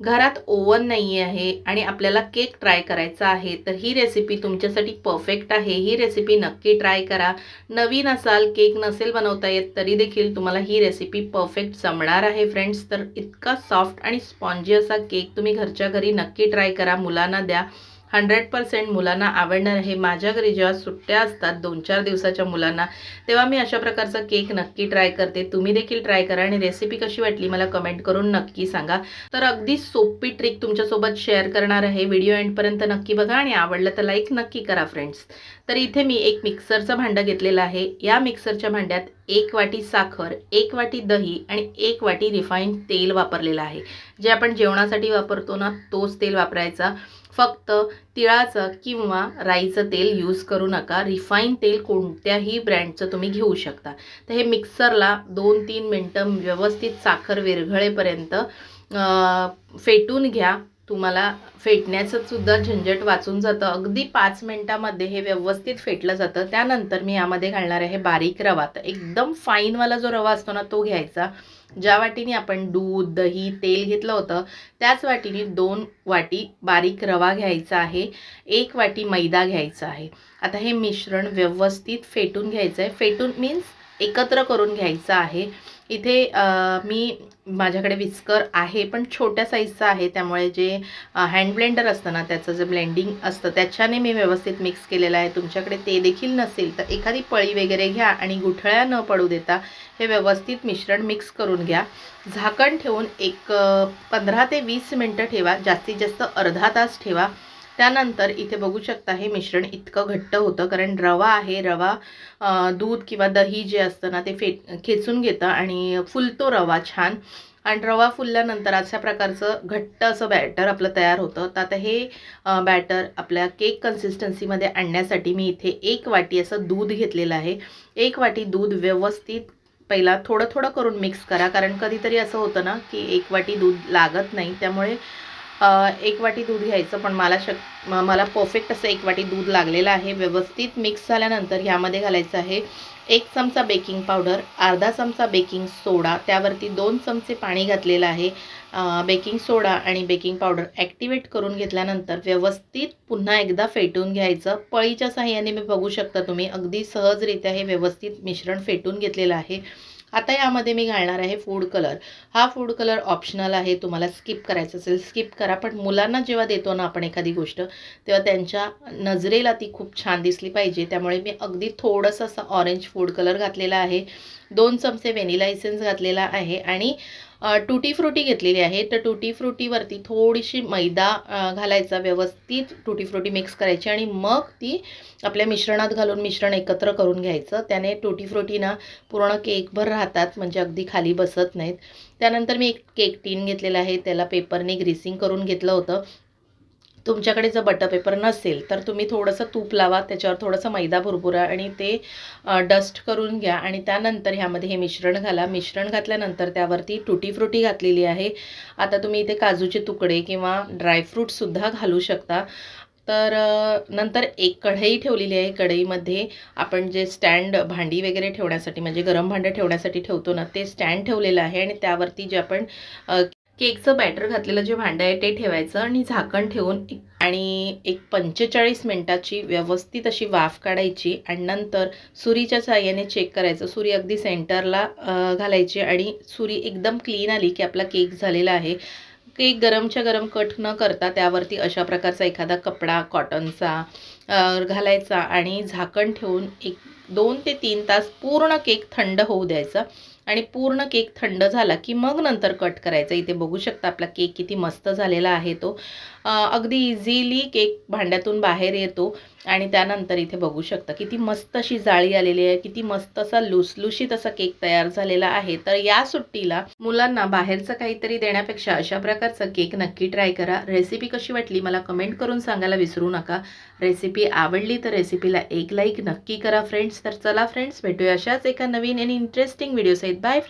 घरात ओव्हन नाही आहे आणि आपल्याला केक ट्राय करायचा आहे तर ही रेसिपी तुमच्यासाठी परफेक्ट आहे. ही रेसिपी नक्की ट्राय करा. नवीन असाल केक नसेल बनवता येत तरी देखील तुम्हाला ही रेसिपी परफेक्ट जमणार आहे फ्रेंड्स तर इतका सॉफ्ट आणि स्पॉन्जी असा केक तुम्ही घरच्या घरी नक्की ट्राय करा. मुलांना द्या. हंड्रेड पर्सेंट मुलांना आवडणार. आहे माझ्या घरी जेव्हा सुट्ट्या असतात दोन चार दिवसाच्या मुलांना तेव्हा मी अशा प्रकारचा केक नक्की ट्राय करते. तुम्ही देखील ट्राय करा आणि रेसिपी कशी वाटली मला कमेंट करून नक्की सांगा. तर अगदी सोपी ट्रिक तुमच्यासोबत शेअर करणार आहे. व्हिडिओ एंडपर्यंत नक्की बघा आणि आवडलं तर लाईक नक्की करा फ्रेंड्स. तर इथे मी एक मिक्सरचं भांडं घेतलेलं आहे. या मिक्सरच्या भांड्यात एक वाटी साखर एक वाटी दही आणि एक वाटी रिफाईंड तेल वापरलेलं आहे. जे आपण जेवणासाठी वापरतो ना तोच तेल वापरायचा. फक्त तिळाचं किंवा राईचं तेल यूज करू नका. रिफाईन तेल कोणत्याही ब्रँडचं तुम्ही घेऊ शकता. तर हे मिक्सरला दोन तीन मिनटं व्यवस्थित साखर विरघळेपर्यंत फेटून घ्या. तुम्हाला फेटण्याचं सुद्धा झंझट वाचून जातं. अगदी पाच मिनटामध्ये हे व्यवस्थित फेटलं जातं. त्यानंतर मी यामध्ये घालणार आहे बारीक रवा. तर एकदम फाईनवाला जो रवा असतो ना तो घ्यायचा. ज्या वाटीने आपण दूध दही तेल घेतलं होतं त्याच वाटीने दोन वाटी बारीक रवा घ्यायचा आहे. एक वाटी मैदा घ्यायचा आहे. आता हे मिश्रण व्यवस्थित फेटून घ्यायचं आहे. फेटून मीन्स एकत्र करून घ्यायचं आहे. इथे मी माझ्याकडे विस्कर आहे पण छोट्या साईजचा आहे. त्यामुळे जे हँड ब्लेंडर असतं ना त्याचं जे ब्लेंडिंग असतं त्याच्याने मी व्यवस्थित मिक्स केलेलं आहे. तुमच्याकडे ते देखील नसेल तर एखादी पळी वगैरे घ्या आणि गुठळ्या न पडू देता हे व्यवस्थित मिश्रण मिक्स करून घ्या. झाकण ठेवून एक पंधरा ते वीस मिनटं ठेवा. जास्तीत जास्त अर्धा तास ठेवा. त्यानंतर इथे बघू शकता हे मिश्रण इतकं घट्ट होतं कारण रवा आहे रवा दूध किंवा दही जे असतं ना ते फेट खेचून घेतं आणि फुलतो रवा छान. आणि रवा फुलल्यानंतर अशा प्रकारचं घट्ट असं बॅटर आपलं तयार होतं. तर आता हे बॅटर आपल्या केक कन्सिस्टन्सीमध्ये आणण्यासाठी मी इथे एक वाटी असं दूध घेतलेलं आहे. एक वाटी दूध व्यवस्थित पहिला थोडं थोडं करून मिक्स करा कारण कधीतरी असं होतं ना की एक वाटी दूध लागत नाही. त्यामुळे एक वाटी दूध घ्यायचं पण मला शक मला परफेक्ट असं एक वाटी दूध लागलेलं आहे. व्यवस्थित मिक्स झाल्यानंतर ह्यामध्ये घालायचं आहे एक चमचा बेकिंग पावडर अर्धा चमचा बेकिंग सोडा त्यावरती दोन चमचे पाणी घातलेलं आहे. बेकिंग सोडा आणि बेकिंग पावडर ॲक्टिवेट करून घेतल्यानंतर व्यवस्थित पुन्हा एकदा फेटून घ्यायचं. पळीच्या साह्याने मी बघू शकता तुम्ही अगदी सहजरित्या हे व्यवस्थित मिश्रण फेटून घेतलेलं आहे. आता यामध्ये मी घालणार आहे फूड कलर हा फूड कलर ऑप्शनल आहे तुम्हाला स्किप करायचं असेल स्किप करा. पण मुलांना जेव्हा देतो ना आपण एखादी गोष्ट तेव्हा त्यांच्या नजरेला ती खूप छान दिसली पाहिजे. त्यामुळे मी अगदी थोडंसं असं ऑरेंज फूड कलर घातलेला आहे. दोन चमचे व्हॅनिला इसेन्स घातलेला आहे आणि टुटी फ्रुटी घेतलेली आहे. तर टुटी फ्रुटीवरती थोडीशी मैदा घालायचा व्यवस्थित टुटी फ्रुटी मिक्स करायची आणि मग ती आपल्या मिश्रणात घालून मिश्रण एकत्र करून घ्यायचं. त्याने टुटी फ्रुटी ना पूर्ण केकभर राहतात म्हणजे अगदी खाली बसत नाहीत. त्यानंतर मी एक केक टीन घेतलेला आहे. त्याला पेपरने ग्रीसिंग करून घेतलं होतं. तुमच्याकडे जर बटर पेपर नसेल तर तुम्ही थोडंसं तूप लावा त्याच्यावर थोडंसं मैदा भुरभुरा आणि ते डस्ट करून घ्या आणि त्यानंतर ह्यामध्ये हे मिश्रण घाला. मिश्रण घातल्यानंतर त्यावरती टुटी फ्रुटी घातलेली आहे. आता तुम्ही इथे काजूचे तुकडे किंवा ड्रायफ्रूटसुद्धा घालू शकता. तर नंतर एक कढई ठेवलेली आहे. कढईमध्ये आपण जे स्टँड भांडी वगैरे ठेवण्यासाठी म्हणजे गरम भांडं ठेवण्यासाठी ठेवतो ना ते स्टँड ठेवलेलं आहे आणि त्यावरती जे आपण केकचं बॅटर घातलेलं जे भांडं आहे ते ठेवायचं आणि झाकण ठेवून आणि एक पंचेचाळीस मिनटाची व्यवस्थित अशी वाफ काढायची आणि नंतर सुरीच्या साह्याने चेक करायचं. सुरी अगदी सेंटरला घालायची आणि सुरी एकदम क्लीन आली की आपला केक झालेला आहे. केक गरमच्या गरम कट न करता त्यावरती अशा प्रकारचा एखादा कपडा कॉटनचा घालायचा आणि झाकण ठेवून एक दोन ते तीन तास पूर्ण केक थंड होऊ द्यायचा. आणि पूर्ण केक थंड झाला की मग नंतर कट करायचा. इथे बघू शकता आपला केक किती मस्त झालेला आहे तो. अगदी इझिली केक भांड्यातून बाहेर येतो आणि त्यानंतर इथे बघू शकता किती मस्त अशी जाळी आलेली आहे किती मस्त असा लुसलुशीत असा केक तयार झालेला आहे. तर या सुट्टीला मुलांना बाहेरचं काहीतरी देण्यापेक्षा अशा प्रकारचा केक नक्की ट्राय करा. रेसिपी कशी वाटली मला कमेंट करून सांगायला विसरू नका. रेसिपी आवडली तर रेसिपीला एक लाईक नक्की करा फ्रेंड्स. तर चला फ्रेंड्स भेटूया अशाच एका नवीन आणि इंटरेस्टिंग व्हिडिओ Bye.